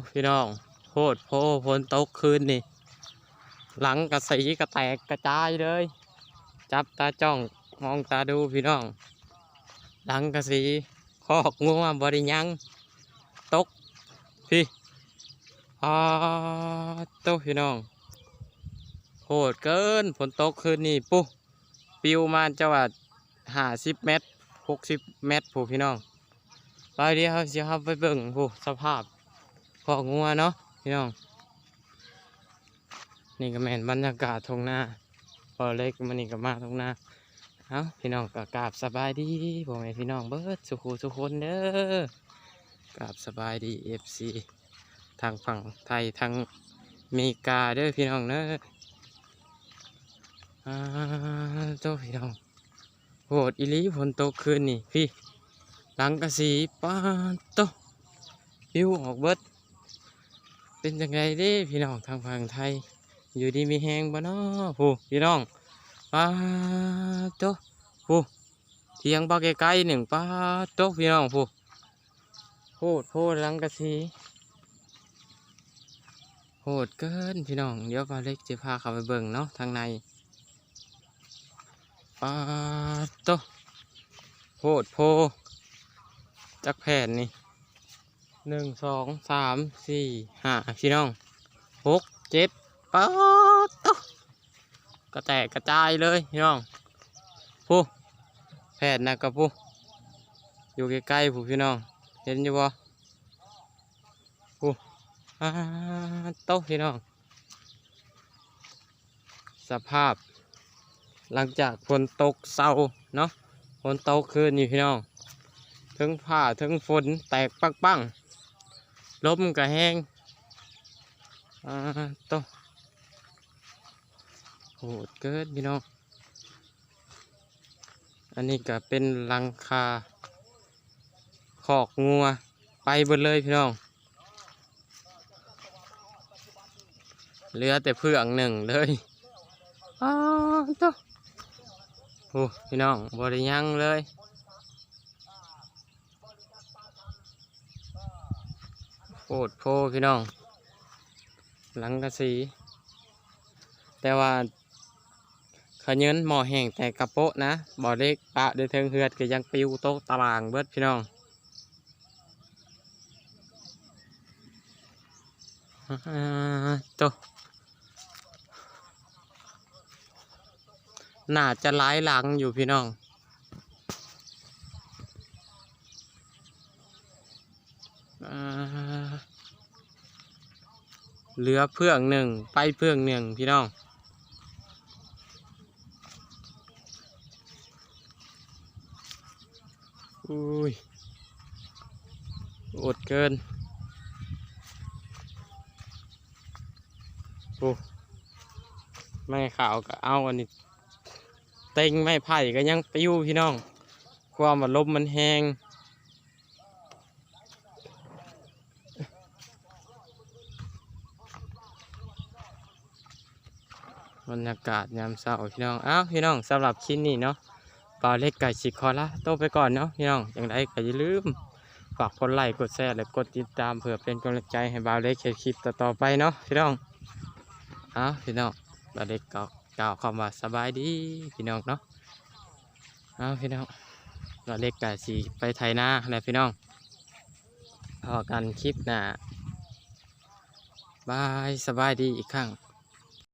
ตพี่น้องโคตรโพฝนตกคืนนี่ หลังกระสีกระแตกกระจายเลย จับตาจ้องมองตาดูพี่น้อง หลังกระสีคอกงัวบริยังตกพี่อาโตพี่น้องโหดเกินฝนตกคืนนี่ปุ๊ปิวมาจะว่าห้าสิบเมตรหกสิบเมตรผู้พี่น้องไปเดียวสิครับไปเบิ่งผู้สภาพ คอกงัวเนาะพี่น้อง นี่ก็แม่นบรรยากาศทงหน้าพอเล็กมันนี่ก็มาทงหน้าเอาพี่น้องก็กราบสบายดีพ่อแม่พี่น้องเบิร์ดสุขสุคนเด้อกราบสบายดีเอฟซีทางฝั่งไทยทางอเมริกาเด้อพี่น้องเด้ออ่าโตพี่น้องโหดอีลีฝนตกคืนนี่พี่หลังกระสีป้าโตปิวออกเบิด เป็นยังไงด้พี่น้องทางฝั่งไทย อยู่ดีมีแหงบ่เนาะผู้พี่น้องป้าโตผู้เทียงปลาไกลๆหนึ่งป้าโตพี่น้องผู้โหดโหดลังกะสีโหดเกินพี่น้อง เดี๋ยวปลาเล็กจะพาเขาไปเบิ่งเนาะทางในป้าโตโหดโพจักแผ่นนี่ หนึ่งสองสามสี่ห้าพี่น้องหกเจ็ดป๊าดโตกระแตกกระจายเลยพี่น้องผู้แพทย์นะกับผู้อยู่ใกล้ๆผู้พี่น้อง เห็นอยู่บ่ผู้อ่าโต๊ะพี่น้อง สภาพ หลังจากฝนตกเศร้าเนาะฝนตกคืนนี่พี่น้องถึงผ้าถึงฝนแตกปังปังๆ ลมกระแห้งอ่าโตโหดเกินพี่น้อง อันนี้ก็เป็นลังคาคอกงัวไปเบดเลยพี่น้อง เหลือแต่เพื่องหนึ่งเลยอ้าวเจ้าโอ้พี่น้องบริยังเลย โคตรโพพี่น้อง หลังกระสี แต่ว่าขยืนหมอแห้งแต่กระโปะนะบ่อเล็กปะเดือเทิงเหือดก็ยังปิวโต๊ะตารางเบิดพี่น้องอโตน่าจะหลายหลังอยู่พี่น้องอ่า เหลือเพื่องหนึ่งไปเพื่องหนึ่งพี่น้อง อุ้ย อดเกิน โอ้ไม่ข่าวก็เอาอันนี้เต็งไม่ไผ่ก็ยังปิ้วพี่น้อง ความว่าลมมันแห้ง บรรยากาศยามเช้าพี่น้องอ้าวพี่น้องสำหรับคลิปนี้เนาะปลาเล็กไก่ฉีกคอละโตไปก่อนเนาะพี่น้องอย่างไรก็อย่าลืมฝากกดไลค์กดแชร์และกดติดตามเพื่อเป็นกำลังใจให้บาวเล็กเขียนคลิปต่อๆไปเนาะพี่น้องเอาวพี่น้องบาวเล็กก็กล่าวคำว่าสบายดีพี่น้องเนาะเอาวพี่น้องบาวเล็กไก่สีไปไทยนาแล้วพี่น้องพอกันคลิปหน้าบายสบายดีอีกครั้ง